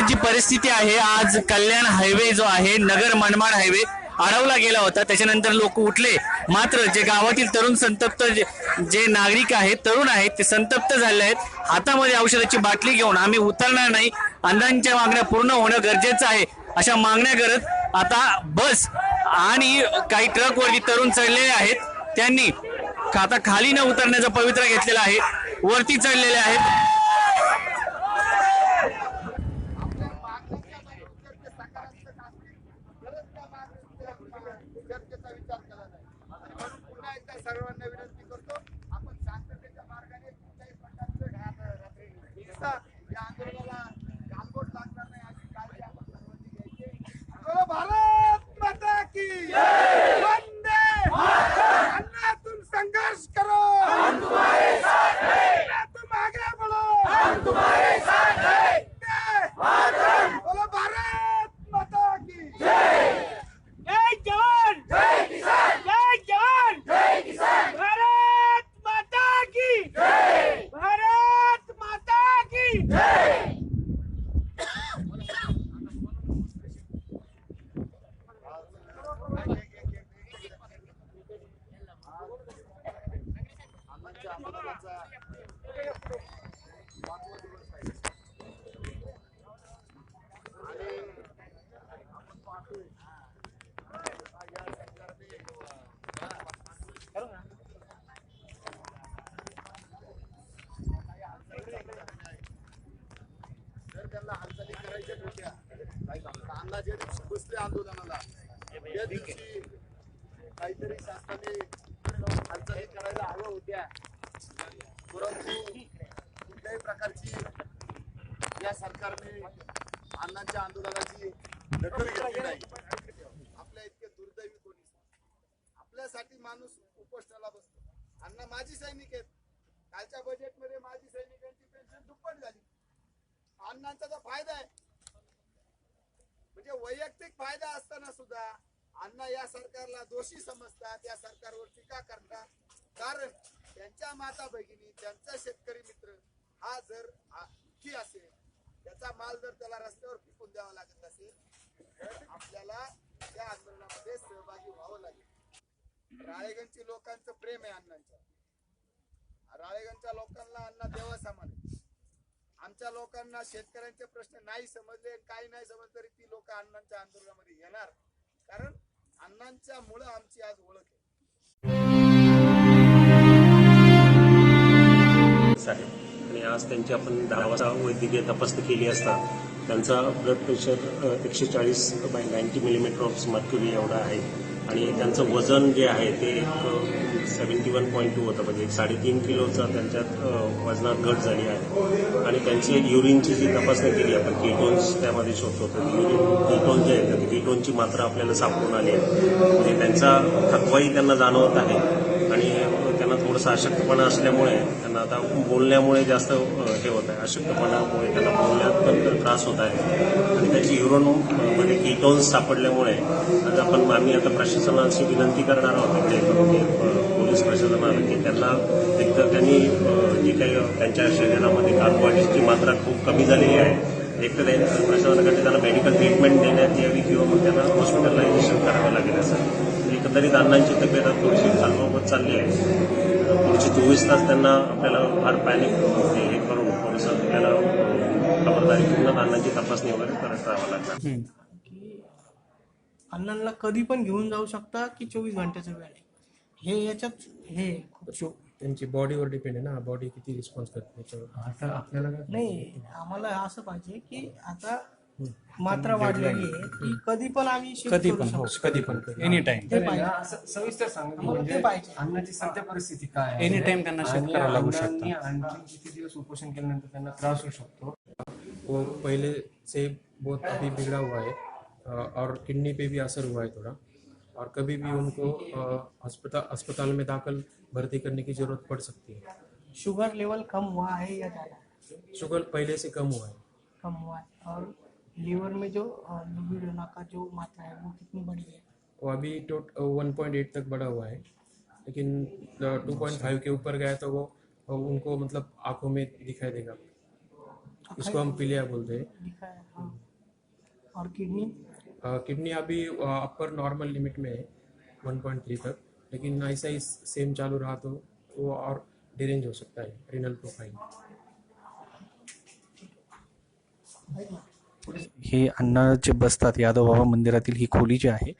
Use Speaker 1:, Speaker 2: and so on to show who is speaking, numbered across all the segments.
Speaker 1: एकंदरीत जी परिस्थिती आहे आज कल्याण हायवे जो आहे नगर मनमाड हायवे अडवला गेला होता. त्याच्यानंतर लोक उठले. मात्र जे गावातील तरुण संतप्त जे जे नागरिक आहेत तरुण आहेत ते संतप्त झाले आहेत. हातामध्ये औषधाची बाटली घेऊन आम्ही उतरणार नाही. अंधांच्या मागण्या पूर्ण होणं गरजेचं आहे अशा मागण्या करत आता बस आणि काही ट्रकवरती तरुण चढलेले आहेत. त्यांनी आता खाली न उतरण्याचा पवित्रा घेतलेला आहे. वरती चढलेले आहेत
Speaker 2: चर्चेचा विचार केला नाही आणि म्हणून पुन्हा एकदा सर्वांना विनंती करतो आपण शांततेच्या मार्गाने कुठल्याही प्रकारचं हिंसा या आंदोलनाला गालबोट लागणार नाही याची काळजी आपण सर्वांनी घ्यायची बोलो भारत माता की वंदे अन्नातून संघर्ष करो हम तुम्हारे साथ हैं तुम आगे बढ़ो हम तुम्हारे साथ हैं बोलो भारत माता की
Speaker 3: जय जवान जय किसान जय जवान जय किसान भारत माता की जय भारत माता की जय
Speaker 2: आमच्या आंदोलनाचा पाचवा दिवस आहे आणि आपण पाहतोय या सरकारने जर त्यांना हालचाली करायच्या होत्या तर अण्णा ज्या दिवशी बसले आंदोलनाला त्या दिवशी काहीतरी शासनाने हालचाली करायला हव्या होत्या परंतु कुठल्याही प्रकारची या सरकारने अण्णांच्या आंदोलनाची दखल घेतली नाही आपल्या इतके दुर्दैवी कोणी आपल्यासाठी माणूस उपोषणाला बसतो अण्णा माजी सैनिक आहेत कालच्या बजेटमध्ये माजी सैनिकांची पेन्शन दुप्पट झाली अण्णांचा तर फायदा आहे म्हणजे वैयक्तिक फायदा असताना सुद्धा अण्णा या सरकारला दोषी समजतात या सरकारवर टीका करतात. कारण त्यांच्या माता भगिनी त्यांचा शेतकरी मित्र हा जर दुःखी असेल त्याचा माल जर त्याला रस्त्यावर फेकून द्यावा लागत असेल तर आपल्याला त्या आंदोलनामध्ये सहभागी व्हावं लागेल. राळेगणची लोकांचं प्रेम आहे अण्णांच्या राळेगणच्या लोकांना अण्णा देवा समान आहे. आमच्या लोकांना शेतकऱ्यांचे प्रश्न नाही समजले काही नाही समजले तरी ती लोक अण्णांच्या आंदोलनामध्ये येणार. कारण अण्णांच्या मुळे आमची आज ओळख आहे.
Speaker 4: आहे आणि आज त्यांची आपण दहा वाजता वैद्यकीय तपासणी केली असता त्यांचा ब्लड प्रेशर एकशे चाळीस by ninety millimetre of mercury एवढा आहे. आणि त्यांचं वजन जे आहे ते एक सेवन्टी वन पॉईंट टू होतं. म्हणजे एक साडेतीन किलोचा त्यांच्यात वजनात घट झाली आहे. आणि त्यांची एक युरिनची जी तपासणी केली आपण किटोन्स त्यामध्ये शोधतो. तर युरिन कीटोन जे आहेत किटोनची कीटोनची मात्रा आपल्याला सापडून आली आहे. म्हणजे त्यांचा थकवाही त्यांना जाणवत आहे. थोडासा अशक्तपणा असल्यामुळे त्यांना आता बोलण्यामुळे जास्त हे होत आहे. अशक्तपणामुळे त्यांना बोलण्यात पण त्रास होत आहे. आणि त्याची युरोनमध्ये कीटोन्स सापडल्यामुळे आज आपण आम्ही आता प्रशासनाची विनंती करणार आहोत ते पोलीस प्रशासनाला की त्यांना एक तर त्यांनी जी काही त्यांच्या शरीरामध्ये कार्बोहायड्रेटची मात्रा खूप कमी झालेली आहे एक तर प्रशासनाकडे त्यांना मेडिकल ट्रीटमेंट देण्यात यावी किंवा मग त्यांना हॉस्पिटलायझेशन करावं लागेल असं. एकंदरीत अण्णांची तब्येत थोडीशी खालवत चालली आहे. चोवीस तास त्यांना आपल्याला फार पॅनिक हे करून थोडंसं आपल्याला खबरदारी घेऊन अण्णांची तपासणी वगैरे करत राहावं लागणार
Speaker 3: की अण्णांना कधी पण घेऊन जाऊ शकता की चोवीस घंट्याचा वेळ आहे? हे याच्यात हे खूप
Speaker 5: शो त्यांची बॉडीवर डिपेंड आहे ना. बॉडी किती रिस्पॉन्स करते त्याच्यावर.
Speaker 6: आता आपल्याला काय
Speaker 3: नाही आम्हाला असं पाहिजे की आता मात्रा वाढलेली आहे. कधी पण आम्ही shift
Speaker 5: कधी
Speaker 3: करू
Speaker 5: पण हो
Speaker 3: शकतो.
Speaker 5: कधी पण. एनी टाइम
Speaker 3: ते पाहिजे.
Speaker 6: असं सविस्तर सांगा
Speaker 3: ते पाहिजे.
Speaker 6: अन्नाची सध्या परिस्थिती काय आहे?
Speaker 5: Any time त्यांना shift
Speaker 6: आणि
Speaker 5: करावं लागू
Speaker 6: आणखी किती दिवस उपोषण केल्यानंतर त्यांना त्रास होऊ शकतो?
Speaker 5: वो पहले से बहुत अभी बिगड़ा हुआ है अ, और किडनी पे भी असर हुआ है थोड़ा। और कभी भी उनको अ, अस्पताल अस्पताल में दाखिल भर्ती करने की ज़रूरत पड़ सकती है।
Speaker 3: शुगर लेवल कम हुआ है या ज़्यादा?
Speaker 5: शुगर पहले से कम हुआ है।
Speaker 3: कम हुआ है। और लीवर में जो लिबिडोना का जो मात्रा है वो कितनी बड़ी है?
Speaker 5: वो अभी टोट वन पॉइंट एट तक बढ़ा हुआ है। लेकिन टू पॉइंट फाइव के ऊपर गया तो वो उनको मतलब आँखों में दिखाई देगा। इसको हम पीलिया बोलते हैं।
Speaker 3: हाँ। और किडनी?
Speaker 5: किडनी अभी अपर नॉर्मल लिमिट में है 1.3 तक। लेकिन ऐसा ही सेम चालू रहा तो वो और डिरेंज हो सकता है रिनल प्रोफ़ाइल
Speaker 1: हे अण्णा जे बसतात यादव बाबा मंदिरातील ही खोली जी आहे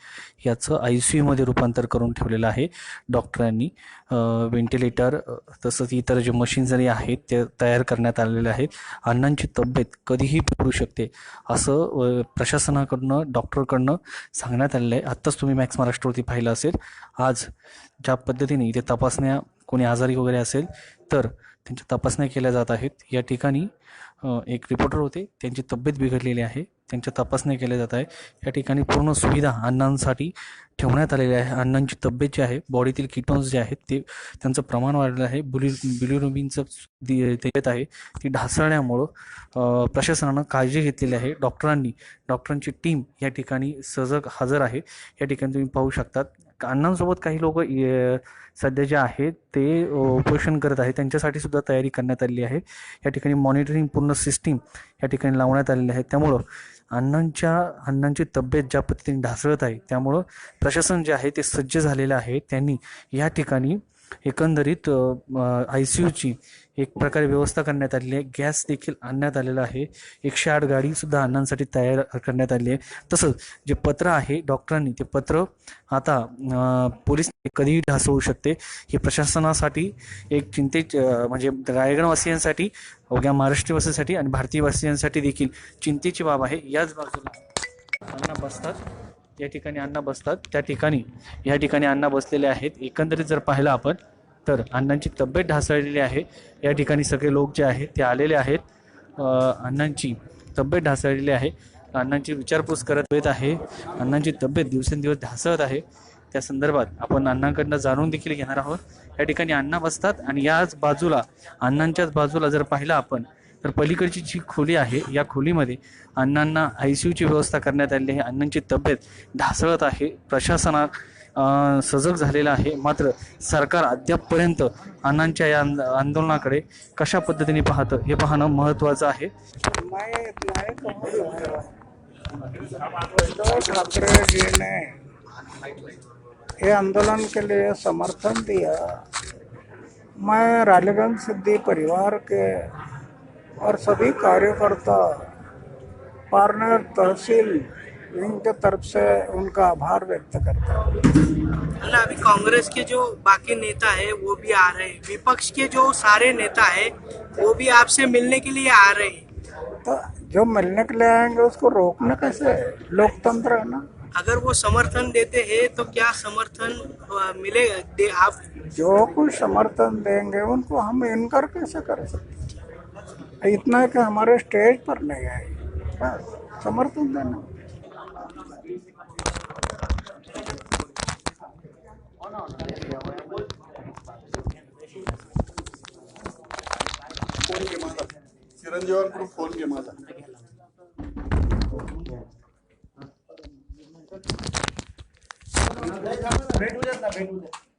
Speaker 1: याचं आय सी यूमध्ये रूपांतर करून ठेवलेलं आहे. डॉक्टरांनी व्हेंटिलेटर तसंच इतर जे मशीनरी आहेत ते तयार करण्यात आलेले आहेत. अण्णांची तब्येत कधीही पडू शकते असं प्रशासनाकडनं डॉक्टरकडनं सांगण्यात आलेलं आहे. आत्ताच तुम्ही मॅक्स महाराष्ट्रवरती पाहिलं असेल. आज ज्या पद्धतीने इथे तपासण्या कोणी आजारी वगैरे असेल तर त्यांच्या तपासण्या केल्या जात आहेत. या ठिकाणी एक रिपोर्टर होते. त्यांची तब्येत बिघडलेली आहे. त्यांच्या तपासण्या केल्या जात आहे या ठिकाणी पूर्ण सुविधा अण्णांसाठी ठेवण्यात आलेल्या आहे. अण्णांची तब्येत जी आहे बॉडीतील किटोन्स जे आहेत ते त्यांचं प्रमाण वाढलेलं आहे. बुली बिल्युरुबिनचं दि- तब्येत आहे ती ढासळण्यामुळं प्रशासनानं काळजी घेतलेली आहे. डॉक्टरांनी डॉक्टरांची टीम या ठिकाणी सजग हजर आहे. या ठिकाणी तुम्ही पाहू शकतात अण्णांसोबत काही लोक सध्या जे आहेत ते उपोषण करत आहेत. त्यांच्यासाठी सुद्धा तयारी करण्यात आलेली आहे. या ठिकाणी मॉनिटरिंग पूर्ण सिस्टीम या ठिकाणी लावण्यात आलेली आहे. त्यामुळं अण्णांच्या अण्णांची तब्येत ज्या पद्धतीने ढासळत आहे त्यामुळं प्रशासन जे आहे ते सज्ज झालेलं आहे. त्यांनी या ठिकाणी एकंदरीत आय सी यूची एक प्रकारे व्यवस्था करण्यात आलेली आहे. गॅस देखील आणण्यात आलेला आहे. एकशे आठ गाडीसुद्धा अण्णांसाठी तयार करण्यात आली आहे. तसंच जे पत्र आहे डॉक्टरांनी ते पत्र आता पोलीस कधीही ढासळू शकते. हे प्रशासनासाठी एक चिंतेच म्हणजे रायगडवासियांसाठी अवघ्या महाराष्ट्रवासियांसाठी आणि भारतीयवासियांसाठी देखील चिंतेची बाब आहे. याच बाजूला अण्णा बसतात. या ठिकाणी अण्णा बसतात. त्या ठिकाणी या ठिकाणी अण्णा बसलेले आहेत. एकंदरीत जर पाहिलं आपण तर अण्णांची तब्येत ढासळलेली आहे. या ठिकाणी सगळे लोक जे आहेत ते आलेले आहेत. अण्णांची तब्येत ढासळलेली आहे. अण्णांची विचारपूस करत येत आहे. अण्णांची तब्येत दिवसेंदिवस ढासळत आहे. त्या संदर्भात आपण अण्णांकडनं जाणून देखील घेणार आहोत. या ठिकाणी अण्णा बसतात आणि याच बाजूला अण्णांच्याच बाजूला जर पाहिलं आपण तर पलीकडची जी खोली आहे या खोलीमध्ये अण्णांना आय सी यूची व्यवस्था करण्यात आलेली आहे. अण्णांची तब्येत ढासळत आहे. प्रशासना सजग झालेलं आहे. मात्र सरकार अद्यापपर्यंत अण्णांच्या या आंदोलनाकडे कशा पद्धतीने पाहतं हे पाहणं महत्त्वाचं आहे.
Speaker 7: मैं ठाकरे जी ने ये आंदोलन के लिए समर्थन दिया. मैं रालीगंज सिद्धि परिवार के और सभी कार्यकर्ता पार्नर तहसील इनके तरफ़ से उनका आभार व्यक्त करता हूँ।
Speaker 3: ना अभी कांग्रेस के जो बाकी नेता है वो भी आ रहे हैं। विपक्ष के जो सारे नेता है वो भी आपसे मिलने के लिए आ रहे हैं।
Speaker 7: तो जो मिलने के लिए आएँगे उसको रोकना कैसे है? लोकतंत्र है ना।
Speaker 3: अगर वो समर्थन देते हैं तो क्या समर्थन मिलेगा? दे आप
Speaker 7: जो कुछ समर्थन देंगे उनको हम इनकार कैसे कर सकते इतना है कि हमारे स्टेज पर नहीं आए। समर्थन देना।
Speaker 2: ఫోన్ గేమాల చిరంజీవి గారు ఫోన్ గేమాల भेटू देत ना भेटू
Speaker 3: देत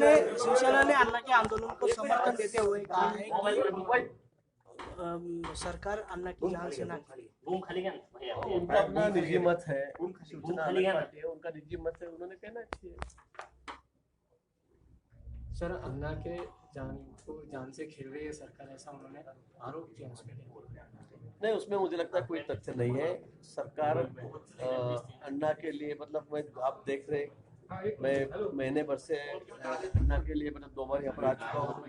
Speaker 3: ने शिवसेना ने अन्ना के आंदोलन को समर्थन देते हुए कहा है कि सरकार अन्ना की जान से ना
Speaker 8: उनका अपना निजी मत है। है उनका निजी मत है उन्होंने कहना चाहिए।
Speaker 6: सर अन्ना के जान को जान से खेल रही है सरकार ऐसा उन्होंने आरोप किया उसमें
Speaker 8: नहीं उसमें मुझे लगता है कोई तथ्य नहीं है। सरकार अन्ना के लिए मतलब मैं आप देख रहे मैं महीने भर से अन्ना के लिए मतलब दो बार यहाँ पर आ चुका हूँ।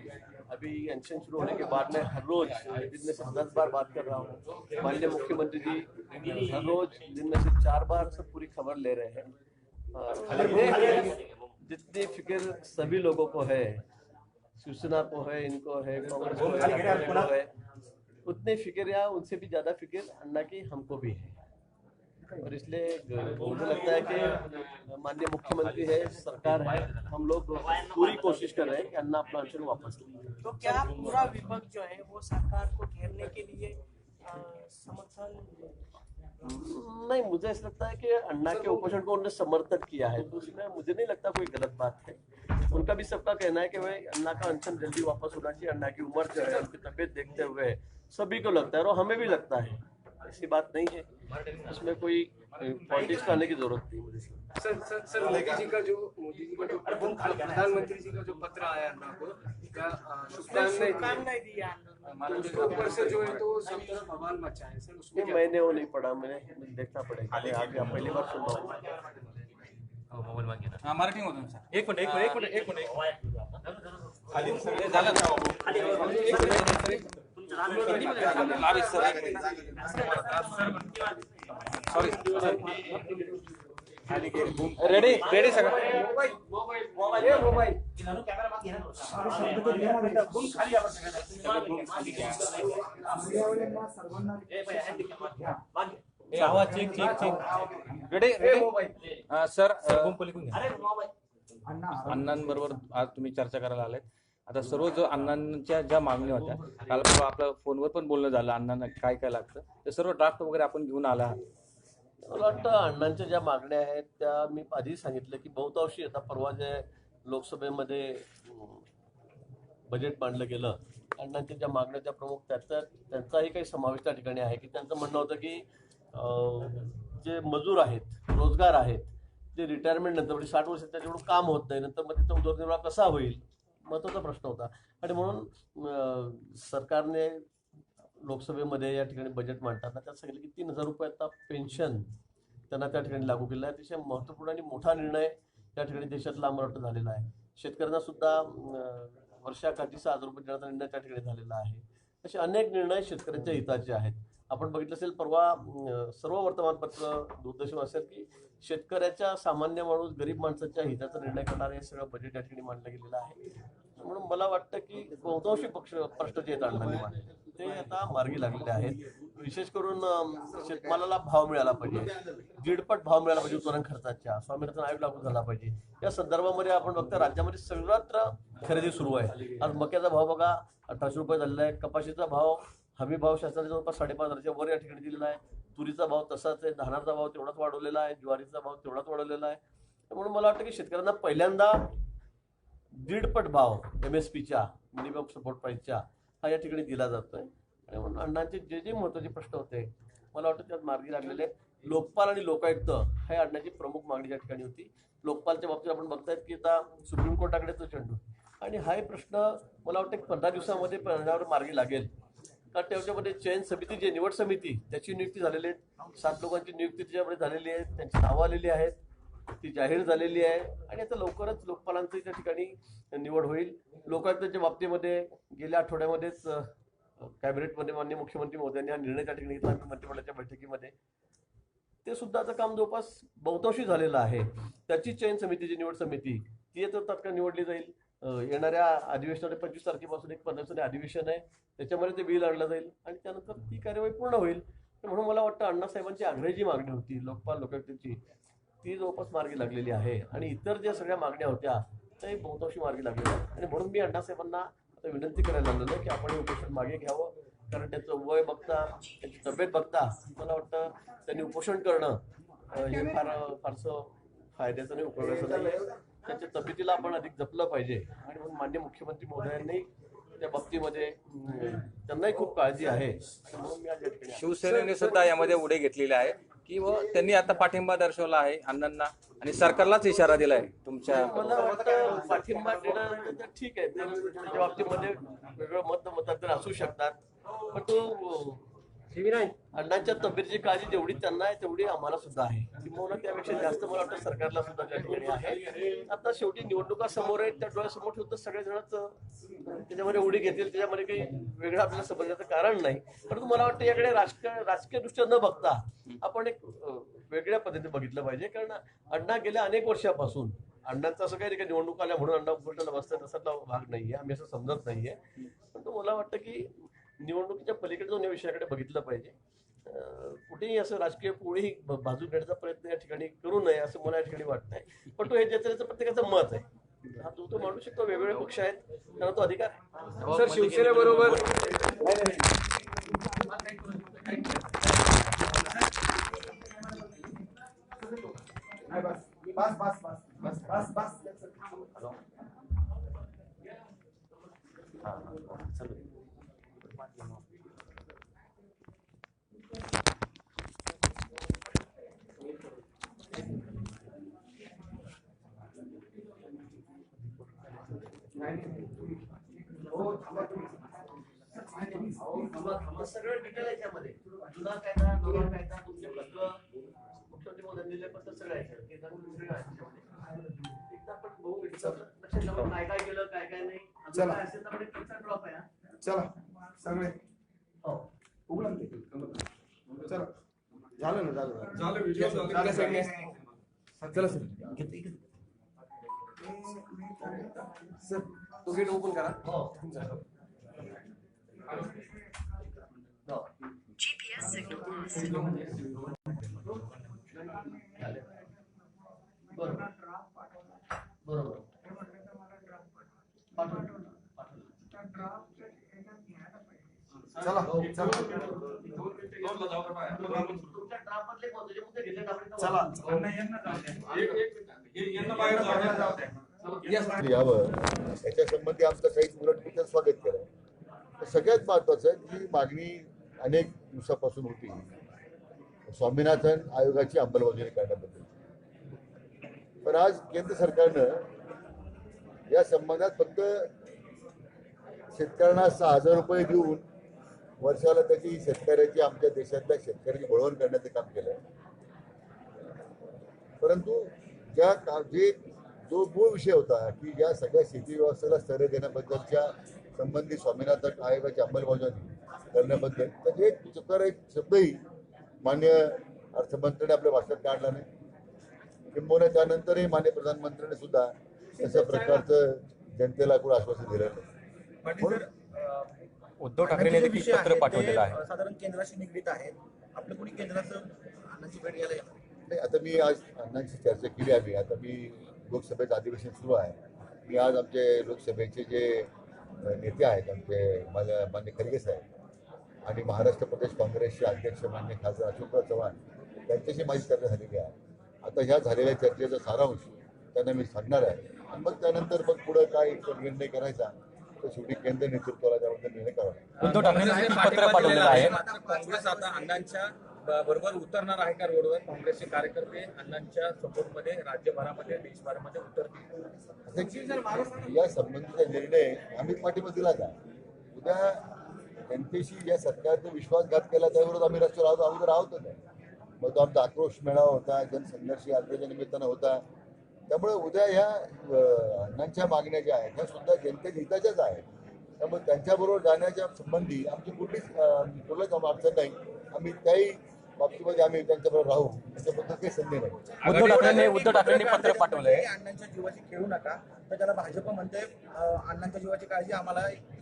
Speaker 8: अभी अनशन शुरू होने के बाद में हर रोज दिन में से दस बार बात कर रहा हूँ माननीय मुख्यमंत्री जी हर रोज दिन में से चार बार से पूरी खबर ले रहे हैं। अ, जितनी फ़िक्र सभी लोगों को है शिवसेना को है इनको है कांग्रेस है को है उतनी फ़िक्र या उनसे भी ज़्यादा फ़िक्र अन्ना की हमको भी है। और इसलिए मुझे लगता है कि माननीय मुख्यमंत्री है सरकार है हम लोग पूरी कोशिश कर रहे हैं कि अन्ना अपना वापस
Speaker 3: तो क्या पूरा विपक्ष जो है वो सरकार को घेरने के लिए समर्थन
Speaker 8: नहीं मुझे ऐसा लगता है कि अन्ना के उपोषण को उन्होंने समर्थन किया है तो उसमें मुझे नहीं लगता कोई गलत बात है। उनका भी सबका कहना है कि भाई अन्ना का अनशन जल्दी वापस होना चाहिए अन्ना की उम्र जो है उनकी तबीयत देखते हुए सभी को लगता है और हमें भी लगता है। ऐसी बात नहीं है। उसमें कोई पॉलिटिक्स का आने की ज़रूरत नहीं मुझे
Speaker 9: sir sir sir Modi ji का जो मोदी जी का जो प्रधानमंत्री जी का जो पत्र आया शुभकामनाएँ तो उसके ऊपर से जो है तो सब तरफ़ बवाल मचा है। सर उसमें
Speaker 8: मैंने वो नहीं पढ़ा मैंने देखना पड़ेगा। पहली बार सुन रहा हूँ।
Speaker 1: सर।
Speaker 9: एक मिनिट एक मिनिट एक मिनिट एक मिनिट।
Speaker 1: रेडी रेडी सगळं रेडी रेडी सर अण्णांबरोबर आज तुम्ही चर्चा करायला आलात. आता सर्व जो अण्णांच्या ज्या मागण्या होत्या काल आपलं फोनवर पण बोलणं झालं अण्णांना काय काय लागतं ते सर्व ड्राफ्ट वगैरे आपण घेऊन आला आहात.
Speaker 8: मला वाटतं अण्णांच्या ज्या मागण्या आहेत त्या मी आधी सांगितलं की बहुतांशी आता परवा जे लोकसभेमध्ये बजेट मांडलं गेलं अण्णांच्या ज्या मागण्या त्या प्रमुख त्याचा त्यांचाही काही समावेश त्या ठिकाणी आहे की त्यांचं म्हणणं होतं की जे मजूर आहेत रोजगार आहेत ते रिटायरमेंट नंतर म्हणजे साठ वर्ष त्याच्याकडून काम होत नाही नंतर मग तिथं उदरनिर्वाह कसा होईल? महत्त्वाचा प्रश्न होता. आणि म्हणून सरकारने लोकसभेमध्ये या ठिकाणी बजेट मांडताना त्यात सांगितलं की तीन हजार रुपये आता पेन्शन त्यांना त्या ठिकाणी लागू केलं आहे. अतिशय महत्त्वपूर्ण आणि मोठा निर्णय त्या ठिकाणी देशातला मला झालेला आहे. शेतकऱ्यांना सुद्धा वर्षाकाठी सहा हजार रुपये देण्याचा निर्णय त्या ठिकाणी झालेला आहे. असे अनेक निर्णय शेतकऱ्यांच्या हिताचे आहेत. आपण बघितलं असेल परवा सर्व वर्तमानपत्र दूरदर्शन असेल की शेतकऱ्याच्या सामान्य माणूस गरीब माणसाच्या हिताचा निर्णय करणारे हे सगळं बजेट या ठिकाणी मांडलं गेलेलं आहे. म्हणून मला वाटतं की बहुतांशी पक्ष प्रश्न जे आहेत ते आता मार्गी लागलेले आहेत. विशेष करून शेतमालाला भाव मिळाला पाहिजे. दीडपट भाव मिळाला पाहिजे उत्पादन खर्चाच्या. स्वामीनाथन आयोग लागू झाला पाहिजे. या संदर्भामध्ये आपण बघतो राज्यामध्ये सर्वत्र खरेदी सुरू आहे. आज मक्याचा भाव बघा अठराशे रुपये झालेला आहे. कपाशीचा भाव हमी भाव शासनाने जवळपास साडेपाच हजारच्या वर या ठिकाणी दिलेला आहे. तुरीचा भाव तसाच आहे धानाचा भाव तेवढाच वाढवलेला आहे ज्वारीचा भाव तेवढाच वाढवलेला आहे. म्हणून मला वाटतं की शेतकऱ्यांना पहिल्यांदा दीडपट भाव एम एस पीच्या मिनिमम सपोर्ट प्राईसच्या हा या ठिकाणी दिला जातोय. आणि म्हणून अण्णांचे जे जे महत्त्वाचे प्रश्न होते मला वाटतं त्यात मार्गी लागलेले लोकपाल आणि लोकायुक्त हे अण्णाची प्रमुख मागणी या ठिकाणी होती. लोकपालच्या बाबतीत आपण बघतायत की आता सुप्रीम कोर्टाकडे तो चेंडू. आणि हाही प्रश्न मला वाटतं पंधरा दिवसामध्ये परिणामावर मार्गी लागेल. तर त्याच्यामध्ये चयन समिती जी निवड समिती त्याची नियुक्ती झालेली आहे. सात लोकांची नियुक्ती त्याच्यामध्ये झालेली आहे. त्यांची नावं आलेली आहेत. ती जाहीर झालेली आहे. आणि आता लवकरच लोकपालांची त्या ठिकाणी निवड होईल. लोकायुक्तांच्या बाबतीमध्ये गेल्या आठवड्यामध्येच कॅबिनेटमध्ये माननीय मुख्यमंत्री मोदयांनी हा निर्णय त्या ठिकाणी घेतला. आम्ही मंत्रिमंडळाच्या बैठकीमध्ये. ते सुद्धा आता काम जवळपास बहुतांशी झालेलं आहे. त्याची चयन समितीची निवड समिती ती आता तात्काळ निवडली जाईल. येणाऱ्या अधिवेशनामध्ये पंचवीस तारखेपासून एक पंधरा अधिवेशन आहे. त्याच्यामध्ये ते बिल आणलं जाईल आणि त्यानंतर ती कार्यवाही पूर्ण होईल. तर म्हणून मला वाटतं अण्णासाहेबांची आग्रही जी मागणी होती लोकपाल लोकायुक्ताची ती जवळपास मार्गी लागलेली आहे. आणि इतर ज्या सगळ्या मागण्या होत्या त्या बहुतांशी मार्गी लागलेल्या आहेत. आणि म्हणून मी अण्णासाहेबांना आता विनंती करायला लागलेलो आहे की आपण हे उपोषण मागे घ्यावं. कारण त्याचं वय बघता त्याची तब्येत बघता मला वाटतं त्यांनी उपोषण करणं हे फार फारसं फायद्याचं नाही उपयोगाचं नाही. आहे त्याच्या तब्येतीला आपण अधिक जपलं पाहिजे. आणि म्हणून मान्य मुख्यमंत्री महोदयांनी त्या बाबतीमध्ये त्यांनाही खूप काळजी आहे. म्हणून मी आज या ठिकाणी आलो.
Speaker 10: शिवसेनेने सुद्धा यामध्ये उडे घेतलेले आहे. की व त्यांनी आता पाठिंबा दर्शवला आहे अण्णांना आणि सरकारलाच इशारा दिलाय तुमच्या
Speaker 8: मला वाटतं पाठिंबा देणं तर ठीक आहे. ते त्याच्या बाबतीमध्ये वेगळं मत मतांतर असू शकतात. पण तो अण्णांच्या तब्येतीची काळजी जेवढी त्यांना आहे तेवढी आम्हाला सुद्धा आहे. किंवा त्यापेक्षा जास्त मला वाटतं सरकारला सुद्धा त्या ठिकाणी आहे. आता शेवटी निवडणुका समोर आहेत त्या डोळ्यासमोर ठेवून सगळेजणच त्याच्यामध्ये उडी घेतील त्याच्यामध्ये काही वेगळं आपल्याला समजण्याचं कारण नाही. परंतु मला वाटतं याकडे राजकीय राजकीय दृष्ट्या न बघता आपण एक वेगळ्या पद्धतीने बघितलं पाहिजे. कारण अण्णा गेल्या अनेक वर्षापासून अण्णांचं असं काही निवडणूक आल्या म्हणून अण्णा उपोषणाला बसतात तसा भाग नाहीये आम्ही असं समजत नाहीये. पण तो मला वाटतं की निवडणुकीच्या पलीकडे जाऊन या विषयाकडे बघितलं पाहिजे. कुठेही असं राजकीय पोळी बाजू घेण्याचा प्रयत्न या ठिकाणी करू नये असं मला या ठिकाणी वाटत नाही. पण तो हे ज्याचं प्रत्येकाचं मत आहे. हा जो तो मांडू शकतो वेगवेगळे पक्ष आहेत त्यांना तो अधिकार आहे.
Speaker 9: सर शिवसेनेबरोबर
Speaker 2: बस बस बस. बस बस बस.
Speaker 8: सगळं डिटेल आहे त्यामध्ये जुना कायदा नवा कायदा तुमचे पत्र मुख्यमंत्री महोदयांनी दिले पत्र सगळं. हे. एकदा लक्षात ठेवा काय काय केलं काय काय नाही
Speaker 2: चला.
Speaker 8: असेल तर ड्रॉप आहे हा.
Speaker 2: चला सगळे
Speaker 8: हो
Speaker 2: उघडून दे चला झालं ना झालं झालं.
Speaker 9: व्हिडिओ. झालं. चला सर सर तो गेट ओपन करा
Speaker 8: हो
Speaker 9: झालं.
Speaker 8: हो. बरोबर बरोबर पाठवून पाठवून
Speaker 2: चला चला
Speaker 8: तुमच्या ड्राफ्ट
Speaker 11: यावं याच्या संबंधी आमचं काही उलटपुलट स्वागत केलं तर सगळ्यात महत्वाचं आहे की मागणी अनेक दिवसापासून होती स्वामीनाथन आयोगाची अंमलबजावणी करण्याबद्दल. पण आज केंद्र सरकारनं या संबंधात फक्त शेतकऱ्यांना सहा हजार रुपये देऊन वर्षाला त्याची शेतकऱ्याची आमच्या देशातल्या शेतकऱ्याची वळवण करण्याचं काम केलं. परंतु ज्या का जे जो मूळ विषय होता की या सगळ्या शेती व्यवस्थेला स्थैर्य देण्याबद्दलच्या संबंधी स्वामीनाथन आयोगाची अंमलबजावणी करण्याबद्दल तर एक चुकार एक शब्दही मान्य अर्थमंत्र्यांनी आपल्या भाषणात काढला नाही. किंबहुना त्यानंतरही मान्य प्रधानमंत्र्यांनी सुद्धा तशा प्रकारचं जनतेला कुठं आश्वासन दिलं नाही.
Speaker 10: उद्धव ठाकरेंनी देखील पत्र पाठवलेलं आहे.
Speaker 12: साधारण केंद्राशी निगडीत आहेत. आपलं कोणी केंद्राचं अण्णांची भेट घ्यायला
Speaker 11: नाही आता मी आज अण्णांची चर्चा केली आहे आता मी लोकसभेचं अधिवेशन सुरू आहे. मी आज आमचे लोकसभेचे जे नेते आहेत आमचे माझ्या मान्य खरगे साहेब आणि महाराष्ट्र प्रदेश काँग्रेसचे अध्यक्ष मान्य खासदार अशोकराव चव्हाण त्यांच्याशी माझी चर्चा झालेली आहे आता ह्या झालेल्या चर्चेचा सारांश त्यांना मी सांगणार आहे. आणि मग त्यानंतर मग पुढे काय निर्णय करायचा तर शेवटी केंद्र नेतृत्वाला त्याबद्दल निर्णय करावा.
Speaker 10: उद्धव देखील पत्र पाठवलेलं आहे.
Speaker 12: काँग्रेस आता अण्णांच्या बरोबर उतरणार आहे का रोडवर? काँग्रेसचे कार्यकर्ते अण्णांच्या सपोर्टमध्ये राज्यभरामध्ये देशभरामध्ये उतरतील.
Speaker 11: या संबंधीचा निर्णय आम्ही पाठिंबा दिला जा उद्या जनतेशी या सरकारने विश्वासघात केला त्याविरोधात आम्ही रस्त्यावर आहोत अगोदर आहोतच आहे. मग तो आमचा आक्रोश मेळावा होता जनसंघर्ष यात्रेच्या निमित्तानं होता. त्यामुळे उद्या ह्या अण्णांच्या मागण्या ज्या आहेत ह्या सुद्धा जनतेच्या हिताच्याच आहेत. त्यामुळे त्यांच्याबरोबर जाण्याच्या संबंधी आमची कुठलीच कुठलंच अडचण नाही. आम्ही त्याही बाबतीमध्ये आम्ही त्यांच्याबरोबर राहू. त्याच्याबद्दल काही संधी नाही.
Speaker 10: उद्धव ठाकरेंनी उद्धव ठाकरेंनी पत्र पाठवलंय.
Speaker 12: अण्णांच्या जीवाची खेळू नका. तर त्याला भाजप म्हणते अण्णांच्या जीवाची काळजी आम्हाला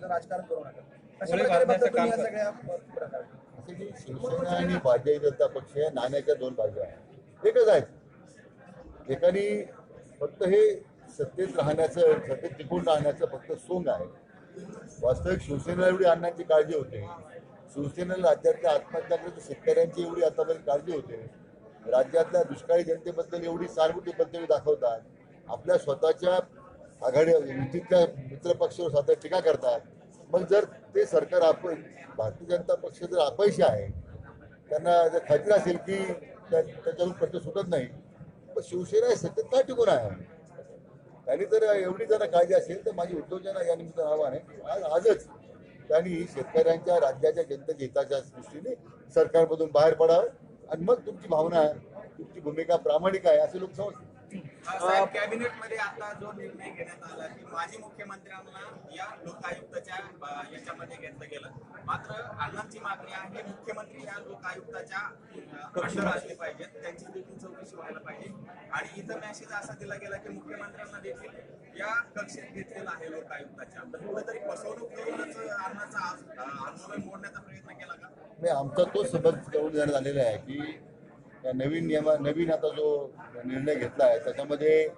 Speaker 12: राजकारण करू नका. कशा प्रकारे बघता तुम्ही या सगळ्या प्रकारे.
Speaker 11: असे की शिवसेना आणि भारतीय जनता पक्ष या नाण्याच्या दोन बाजू आहेत. एकच आहेत. एकाने फक्त हे सत्तेत राहण्याचं सत्तेत टिकून राहण्याचं फक्त सोंग आहे. वास्तविक शिवसेनेला एवढी अण्णांची काळजी होते. शिवसेनेला राज्यातल्या आत्महत्याकडे शेतकऱ्यांची एवढी आतापर्यंत काळजी होते. राज्यातल्या दुष्काळी जनतेबद्दल एवढी सहानुभूती दाखवतात. आपल्या स्वतःच्या आघाडी युतीतल्या मित्रपक्षावर स्वतः टीका करतात. मग जर ते सरकार आप भारतीय जनता पक्ष जर अपयशी आहे त्यांना जर खात्री असेल की त्या- प्रश्न सुटत नाही पण शिवसेना हे सत्तेत का टिकून आहे? त्यांनी जर एवढी जर काळजी असेल तर माझी उद्योजकांना या निमित्त आव्हान आहे. आज आजच त्यांनी शेतकऱ्यांच्या राज्याच्या जनतेच्या हिताच्या दृष्टीने सरकारमधून बाहेर पडावं. आणि मग तुमची भावना तुमची भूमिका प्रामाणिक आहे असे लोक समजतात.
Speaker 12: साहेब कॅबिनेटमध्ये आता जो निर्णय घेण्यात आला की माजी मुख्यमंत्र्यांना या लोकायुक्ताच्या याच्यामध्ये घेतलं गेलं. मात्र अण्णांची मागणी आहे मुख्यमंत्री या लोकायुक्ताच्या अंडर असले पाहिजेत. त्यांची देखील चौकशी व्हायला पाहिजे. आणि इथं मेसेज असा दिला गेला की मुख्यमंत्र्यांना देखील या कक्षेत घेतलेला आहे लोकायुक्ताच्या. तर कुठेतरी फसवणूक करूनच अण्णाचा आंदोलन मोडण्याचा प्रयत्न केला का?
Speaker 11: आमचा सबक करून देण्यात आलेला आहे की त्या नवीन नियमा नवीन आता जो निर्णय घेतला आहे त्याच्यामध्ये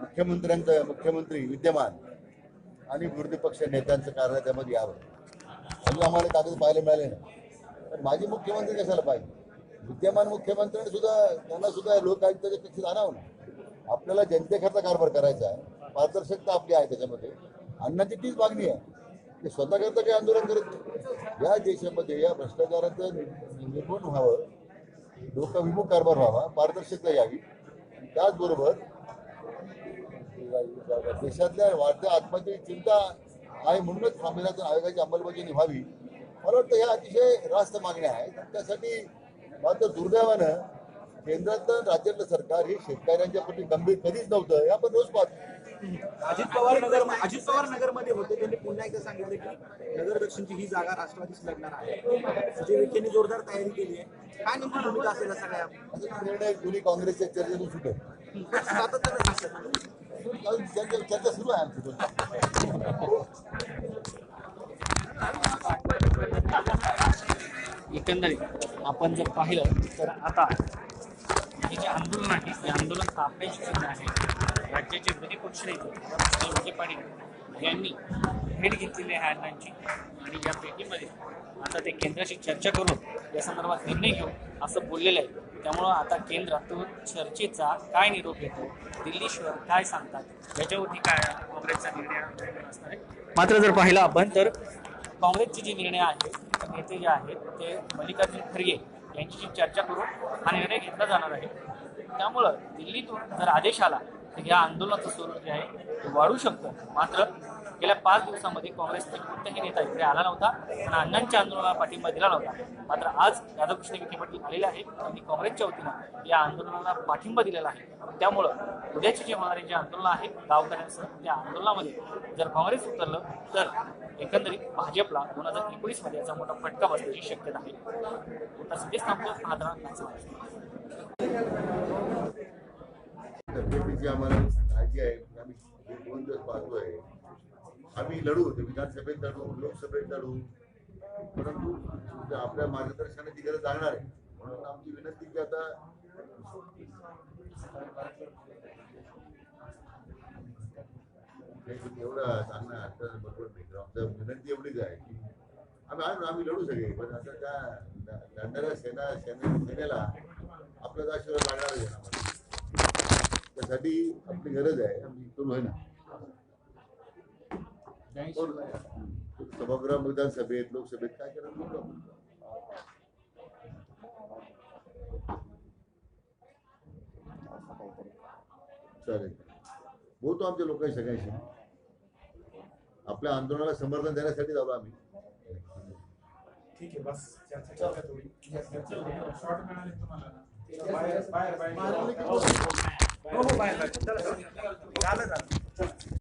Speaker 11: मुख्यमंत्र्यांचं मुख्यमंत्री विद्यमान आणि विरोधी पक्ष नेत्यांचं कार्य त्यामध्ये यावं. अजून आम्हाला कागद पाहायला मिळाले नाही. तर माजी मुख्यमंत्री कशाला पाहिजे? विद्यमान मुख्यमंत्र्यांनी सुद्धा त्यांना सुद्धा लोकायुक्ताच्या कक्षेत आणावं ना. आपल्याला जनतेकरता कारभार करायचा आहे. पारदर्शकता आपली आहे त्याच्यामध्ये. अण्णाची तीच मागणी आहे की स्वतःकरता काही आंदोलन करत नाही. या देशामध्ये या भ्रष्टाचाराचं नि- निर्मूलन व्हावं. लोकविमुख कारभार व्हावा पारदर्शकता यावी. त्याचबरोबर देशातल्या वाढत्या आत्महत्येची चिंता आहे म्हणूनच संविधान आयोगाची अंमलबजावणी व्हावी. मला वाटतं ह्या अतिशय रास्त मागण्या आहेत. त्यासाठी मात्र दुर्दैवानं केंद्रातलं राज्यातलं सरकार हे शेतकऱ्यांच्या प्रती गंभीर कधीच नव्हतं. हे आपण रोज पाहतो.
Speaker 13: अजित पवार नगर अजित पवार नगरमध्ये होते. त्यांनी पुन्हा एकदा सांगितलं की नगर दक्षिणची ही जागा राष्ट्रवादीच लढणार आहे. सुजय विखेंनी जोरदार तयारी केली आहे. काय नेमकी भूमिका असेल
Speaker 11: असा निर्णय दोन्ही काँग्रेसच्या चर्चेतून सुटेल.
Speaker 13: सातत्यानं
Speaker 11: चर्चा चर्चा सुरू आहे आमची.
Speaker 14: एकंदरीत आपण जर पाहिलं तर आता हे जे आंदोलन आहे हे आंदोलन तापण्याची आहे. राज्याचे विरोधी पक्ष नेते विखे पाटील यांनी भेट घेतलेली आहे अण्णांची आणि या भेटीमध्ये आता ते केंद्राशी चर्चा करून या संदर्भात निर्णय घेऊ असं बोललेलं आहे. त्यामुळं आता केंद्रातून चर्चेचा काय निरोप येतो दिल्लीश्वर काय सांगतात? याच्यावरती काय काँग्रेसचा निर्णय असणार आहे? मात्र जर पाहिलं आपण तर काँग्रेसचे जे निर्णय आहेत नेते जे आहेत ते मल्लिकार्जुन खरगे यांच्याशी चर्चा करून हा निर्णय घेतला जाणार आहे. त्यामुळं दिल्लीतून जर आदेश आला तर या आंदोलनाचं स्वरूप जे आहे ते वाढू शकतं. मात्र गेल्या पाच दिवसामध्ये काँग्रेसचा कोणताही नेता इकडे आला नव्हता आणि अण्णांच्या आंदोलनाला पाठिंबा दिला नव्हता. मात्र आज राधाकृष्ण विखे पाटील आलेले आहेत त्यांनी काँग्रेसच्या वतीनं या आंदोलनाला पाठिंबा दिलेला आहे. त्यामुळं उद्याचे जे होणारे जे आंदोलन आहे गावकऱ्यांसह त्या आंदोलनामध्ये जर काँग्रेस उतरलं तर एकंदरीत भाजपला दोन हजार एकोणीसमध्ये याचा मोठा फटका बसण्याची शक्यता आहे. तसं तेच थांबतो पाहता
Speaker 11: जी आम्हाला काळजी आहे. आम्ही दोन दिवस पाहतोय. आम्ही लढू. ते विधानसभेत लढू लोकसभेत लढू. परंतु आपल्या मार्गदर्शनाची गरज लागणार आहे. म्हणून आमची विनंती की आता हे एवढं सांगणं आता बरोबर नाही. आमचं विनंती एवढीच आहे की आम्ही आम्ही आम्ही लढू सगळे. पण आता त्या लढणाऱ्या सेना सेने सेनेला आपल्याला आशीर्वाद लागणार आहे. त्यासाठी आपली गरज आहे. आम्ही करू आहे ना सभागृह विधानसभेत लोकसभेत काय करायचं बघू आपण. चालेल. बोलतो आमच्या लोकांशी सगळ्यांशी. आपल्या आंदोलनाला समर्थन देण्यासाठी झालो आम्ही.
Speaker 9: ठीक आहे बस. चर्चा करूया थोडी. शॉर्ट मिळाले तुम्हाला. बाहेर बाहेर बाहेर. हो हो बाय बाहेर चला चला. झालं झालं